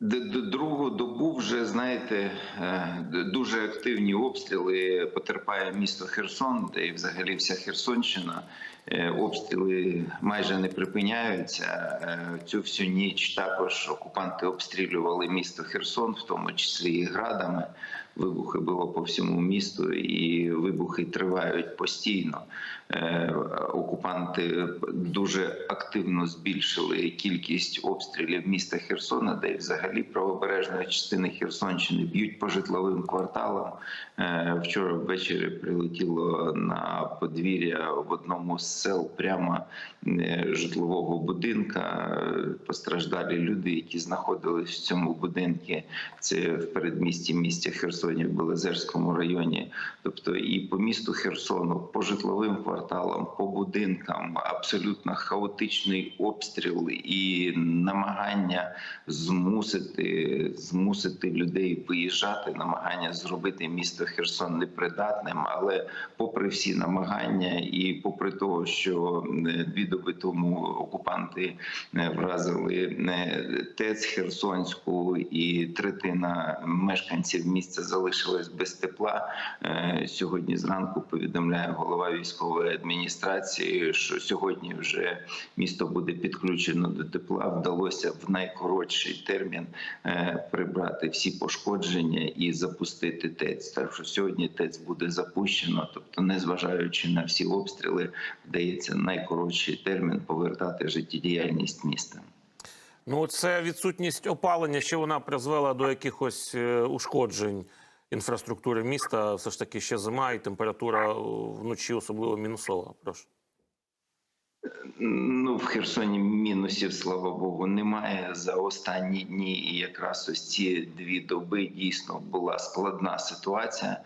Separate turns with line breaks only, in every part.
Другу добу вже знаєте е, дуже активні обстріли. Потерпає місто Херсон, де і взагалі вся Херсонщина. Е, Обстріли майже не припиняються. Е, Цю всю ніч також окупанти обстрілювали місто Херсон, в тому числі і градами. Вибухи було по всьому місту, і вибухи тривають постійно. Е, Окупанти дуже активно збільшили кількість обстрілів міста Херсона, де й взагалі правобережної частини Херсонщини б'ють по житловим кварталам. Вчора ввечері прилетіло на подвір'я в одному з сел прямо е, житлового будинка. Постраждалі люди, які знаходились в цьому будинку. Це в передмісті місті Херсоні в Белозерському районі. Тобто і по місту Херсону, по житловим кварталам, по будинкам абсолютно хаотичний обстріл і намагання змусити, змусити людей виїжджати, намагання зробити місто Херсон непридатним. Але попри всі намагання, і попри того, що е, дві доби тому окупанти е, вразили е, ТЕЦ Херсонську, і третина мешканців міста залишилась без тепла. Сьогодні зранку повідомляє голова військової адміністрації, що сьогодні вже місто буде підключено до тепла. Вдалося в найкоротший термін прибрати всі пошкодження і запустити ТЕЦ. Так що сьогодні ТЕЦ буде запущено, тобто, незважаючи на всі обстріли, вдається найкоротший термін повертати життєдіяльність міста.
Ну, це відсутність опалення, що вона призвела до якихось е, ушкоджень інфраструктури міста. Все ж таки ще зима, і температура е, вночі особливо мінусова. Прошу.
Ну, в Херсоні мінусів, слава Богу, немає за останні дні. І якраз ось ці дві доби дійсно була складна ситуація.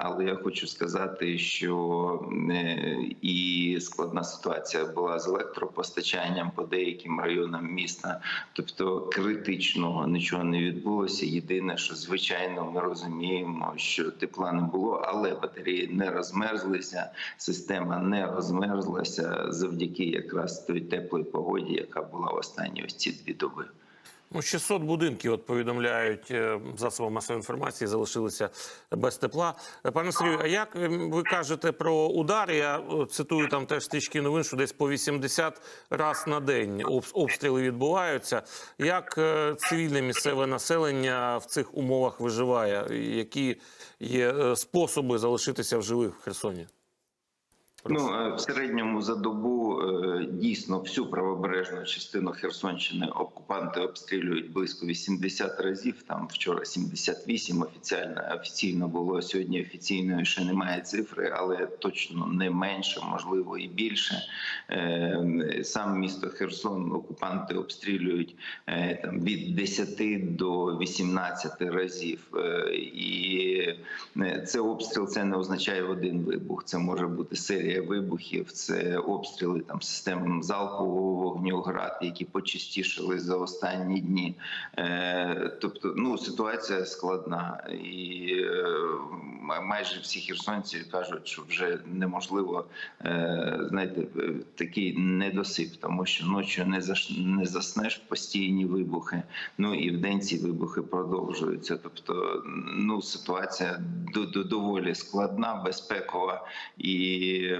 Але я хочу сказати, що е, і складна ситуація була з електропостачанням по деяким районам міста. Тобто критичного нічого не відбулося. Єдине, що звичайно ми розуміємо, що тепла не було, але батареї не розмерзлися, система не розмерзлася завдяки якраз той теплій погоді, яка була в останні ось ці дві доби.
Ну, 600 будинків, от повідомляють е, засоби масової інформації, залишилися без тепла. Пане Сергію, а як е, ви кажете про удар? Я е, цитую там теж стрічки новин, що десь по 80 раз на день обстріли відбуваються. Як е, цивільне місцеве населення в цих умовах виживає? Які є способи залишитися в живих в Херсоні?
Ну в середньому за добу е, дійсно всю правобережну частину Херсонщини окупанти обстрілюють близько 80 разів. Там вчора 78 офіційно офіційно було сьогодні. Офіційної ще немає цифри, але точно не менше, можливо, і більше. Е, Сам місто Херсон окупанти обстрілюють е, там від 10 до 18 разів. І це обстріл це не означає один вибух. Це може бути серія вибухів, це обстріли там систем залпового вогню град, які почастішили за останні дні. Е, Тобто, ну ситуація складна, і е, майже всі херсонці кажуть, що вже неможливо е, знаєте, такий недосип, тому що ночі не заш не заснеш постійні вибухи. Ну і вдень ці вибухи продовжуються. Тобто, ну ситуація до, до доволі складна, безпекова і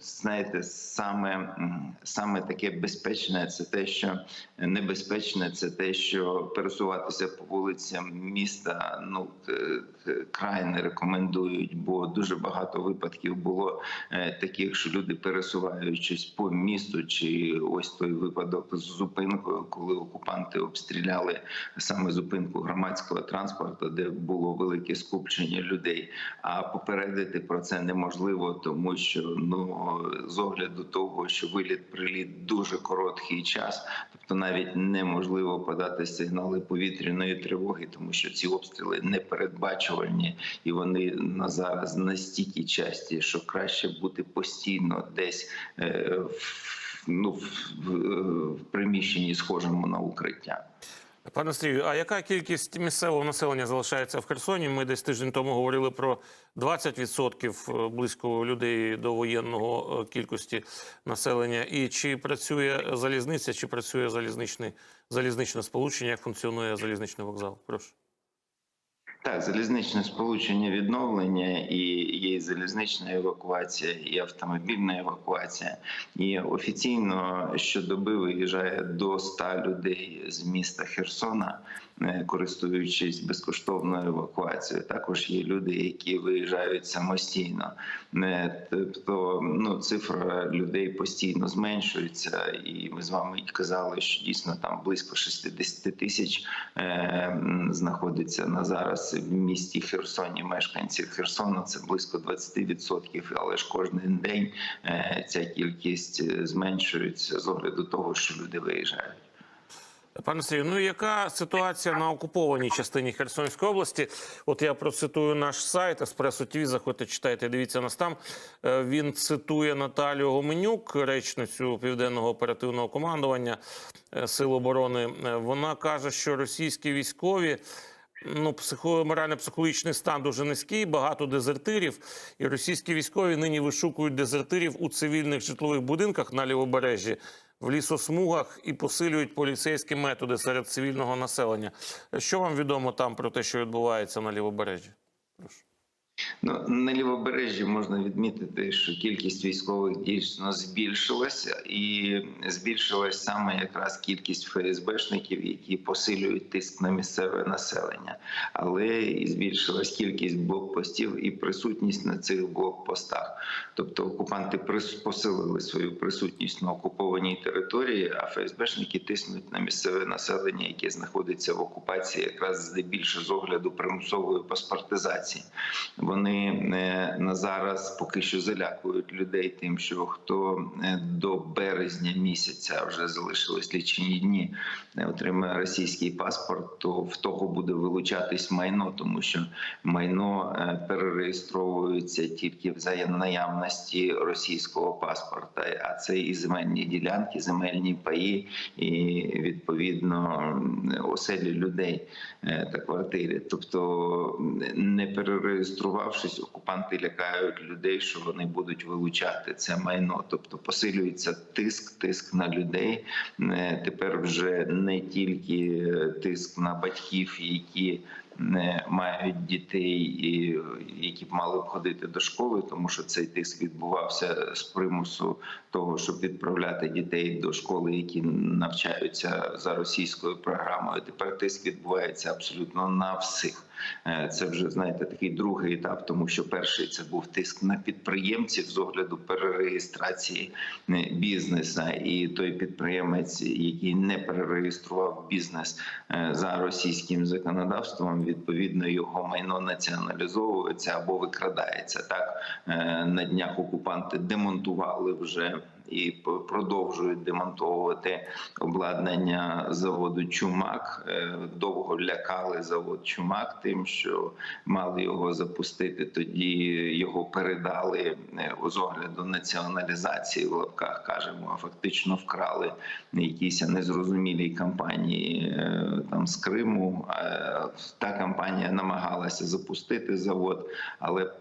знаєте, саме, саме таке безпечне це те, що небезпечне, це те, що пересуватися по вулицям міста ну е, не рекомендують, бо дуже багато випадків було е, таких, що люди пересуваючись по місту, чи ось той випадок з зупинкою, коли окупанти обстріляли саме зупинку громадського транспорту, де було велике скупчення людей. А попередити про це неможливо, тому що ну з огляду того, що виліт приліт дуже короткий час, тобто навіть неможливо подати сигнали повітряної тривоги, тому що ці обстріли непередбачувальні і вони на зараз настільки часті, що краще бути постійно десь е, в, ну, в, приміщенні, схожому на укриття.
Пане Сергію, а яка кількість місцевого населення залишається в Херсоні? Ми десь тиждень тому говорили про 20% е, близько людей до воєнного е, кількості населення. І чи працює залізниця, чи працює залізничний залізничне сполучення? Як функціонує залізничний вокзал? Прошу.
Так, залізничне сполучення відновлення і є і залізнична евакуація, і автомобільна евакуація. І офіційно щодоби виїжджає до 100 людей з міста Херсона, користуючись безкоштовною евакуацією. Також є люди, які виїжджають самостійно. Е, Тобто, ну цифра людей постійно зменшується, і ми з вами казали, що дійсно там близько 60 тисяч е, знаходиться на зараз в місті Херсоні. Мешканців Херсона це близько 20%, але ж кожен день е, ця кількість е, зменшується з огляду того, що люди виїжджають.
Пане Сергію, ну яка ситуація на окупованій частині Херсонської області? От я процитую наш сайт Еспресо ТВ, заходьте, читайте, дивіться нас там. Е, Він цитує Наталію Гоменюк, речницю південного оперативного командування е, Сил оборони. Е, Вона каже, що російські військові. Ну, психо, морально-психологічний стан дуже низький, багато дезертирів, і російські військові нині вишукують дезертирів у цивільних житлових будинках на лівобережжі, в лісосмугах і посилюють поліцейські методи серед цивільного населення. Що вам відомо там про те, що відбувається на лівобережжі? Прошу.
Ну на лівобережжі можна відмітити, що кількість військових дійсно збільшилася, і збільшилась саме якраз кількість ФСБшників, які посилюють тиск на місцеве населення, але і збільшилась кількість блокпостів і присутність на цих блокпостах. Тобто окупанти посилили свою присутність на окупованій території, а ФСБшники тиснуть на місцеве населення, яке знаходиться в окупації, якраз здебільшого з огляду примусової паспортизації. Вони е, на зараз поки що залякують людей тим, що хто е, до березня місяця вже залишились лічені дні, е, отримає російський паспорт, то в того буде вилучатись майно, тому що майно е, перереєстровується тільки в наявності російського паспорта. А це і земельні ділянки, земельні паї, і відповідно оселі людей та квартири. Тобто, не перереєструвавшись, окупанти лякають людей, що вони будуть вилучати це майно. Тобто посилюється тиск, тиск на людей. Е, Тепер вже не тільки е, тиск на батьків, які не мають дітей, які б мали б ходити до школи, тому що цей тиск відбувався з примусу того, щоб відправляти дітей до школи, які навчаються за російською програмою. Тепер тиск відбувається абсолютно на всіх. Е, Це вже знаєте такий другий етап, тому що перший це був тиск на підприємців з огляду перереєстрації е, бізнесу, і той підприємець, який не перереєстрував бізнес е, за російським законодавством, відповідно його майно націоналізовується або викрадається. Так на днях окупанти демонтували вже. І продовжують демонтовувати обладнання заводу Чумак. Е, Довго лякали завод Чумак тим, що мали його запустити. Тоді його передали е, з огляду націоналізації в лапках. кажемо, а фактично вкрали якісь незрозумілій компанії е, там з Криму. Та компанія намагалася запустити завод, але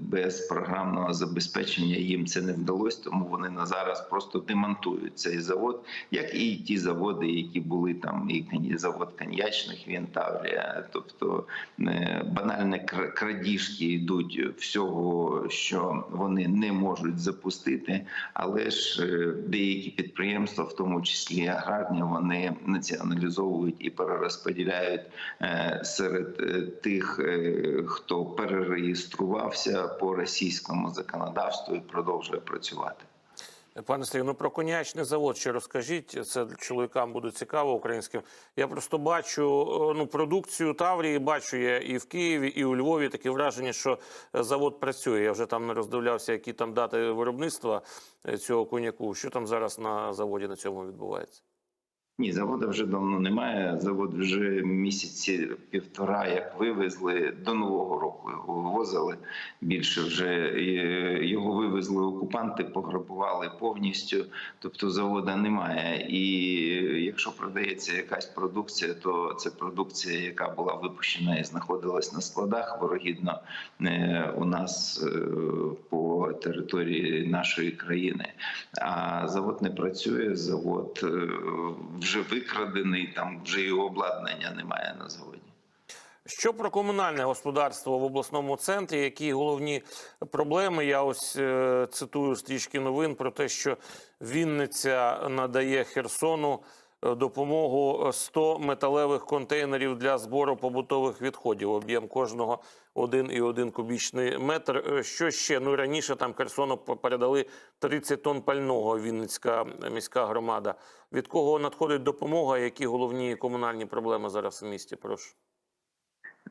без програмного забезпечення їм це не вдалося, тому вони на зараз просто демонтують цей завод, як і ті заводи, які були там, і завод коньячних Вінтаврія. Тобто е, банальні кр- крадіжки йдуть всього, що вони не можуть запустити, але ж е, деякі підприємства, в тому числі аграрні, вони націоналізовують і перерозподіляють е, серед тих, хто перереєструвався по російському законодавству і продовжує працювати.
Пане Сергію, ну про конячний завод ще розкажіть. Це чоловікам буде цікаво українським. Я просто бачу е, ну продукцію Таврії, бачу я і в Києві, і у Львові таке враження, що е, завод працює. Я вже там не роздивлявся, які там дати виробництва е, цього коняку. Що там зараз на заводі на цьому відбувається?
Ні, заводу вже давно немає. Завод вже місяці півтора, як вивезли до нового року. Його вивозили більше вже його вивезли окупанти, пограбували повністю. Тобто завода немає. І якщо продається якась продукція, то це продукція, яка була випущена і знаходилась на складах ворогідно е, у нас е, по території нашої країни. А завод не працює. Завод е, вже викрадений, там вже і обладнання немає на заводі.
Що про комунальне господарство в обласному центрі? Які головні проблеми? Я ось е, цитую стрічки новин про те, що Вінниця надає Херсону допомогу 100 металевих контейнерів для збору побутових відходів. Об'єм кожного 1,1 кубічний метр. Е, Що ще? Ну раніше там Херсону передали 30 тонн пального. Вінницька міська громада. Від кого надходить допомога? Які головні комунальні проблеми зараз в місті? Прошу.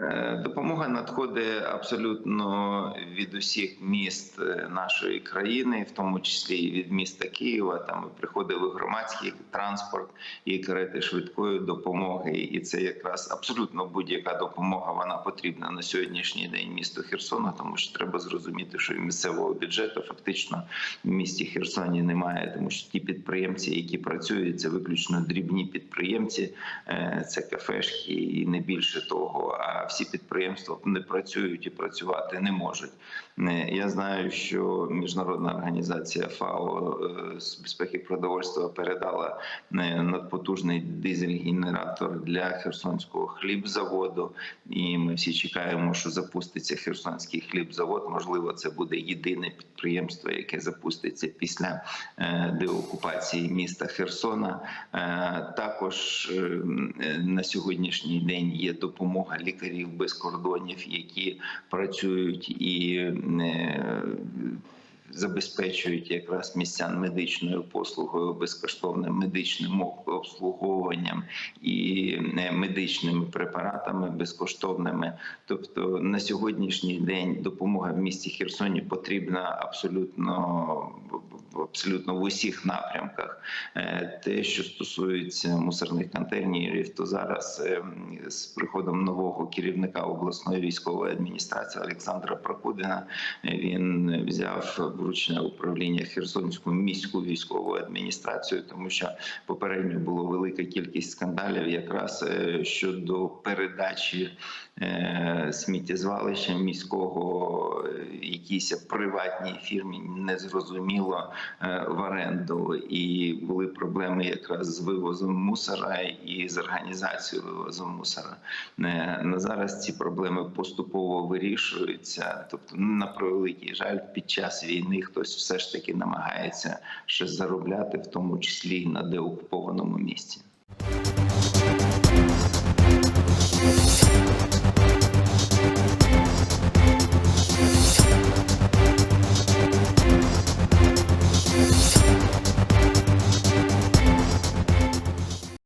Е, Допомога надходить абсолютно від усіх міст е, нашої країни, в тому числі і від міста Києва. Там приходили громадський транспорт і карети швидкої допомоги. І це якраз абсолютно будь-яка допомога. Вона потрібна на сьогоднішній день місту Херсона, тому що треба зрозуміти, що місцевого бюджету фактично в місті Херсоні немає, тому що ті підприємці, які працюють, це виключно дрібні підприємці, е, це кафешки і не більше того. А всі підприємства не працюють і працювати не можуть. Е, Я знаю, що міжнародна організація ФАО е, з безпеки продовольства передала е, надпотужний дизель-генератор для херсонського хлібзаводу, і ми всі чекаємо, що запуститься херсонський хлібзавод. Можливо, це буде єдине підприємство, яке запуститься після деокупації міста Херсона. Також на сьогоднішній день є допомога лікарів без кордонів, які працюють і е, забезпечують якраз містян медичною послугою, безкоштовним медичним обслуговуванням і е, медичними препаратами безкоштовними. Тобто на сьогоднішній день допомога в місті Херсоні потрібна абсолютно абсолютно в усіх напрямках. Е, Те, що стосується мусорних контейнерів, то зараз е, з приходом нового керівника обласної військової адміністрації Олександра Прокудина е, він взяв в ручне управління Херсонську міську військову адміністрацію, тому що попередньо було велика кількість скандалів, якраз щодо передачі сміттєзвалища міського якійсь приватній фірмі незрозуміло в оренду, і були проблеми якраз з вивозом мусора і з організацією вивозу мусора. Е, На зараз ці проблеми поступово вирішуються. Тобто, ну, на превеликий жаль, під час війни хтось все ж таки намагається ще заробляти, в тому числі і на деокупованому місці.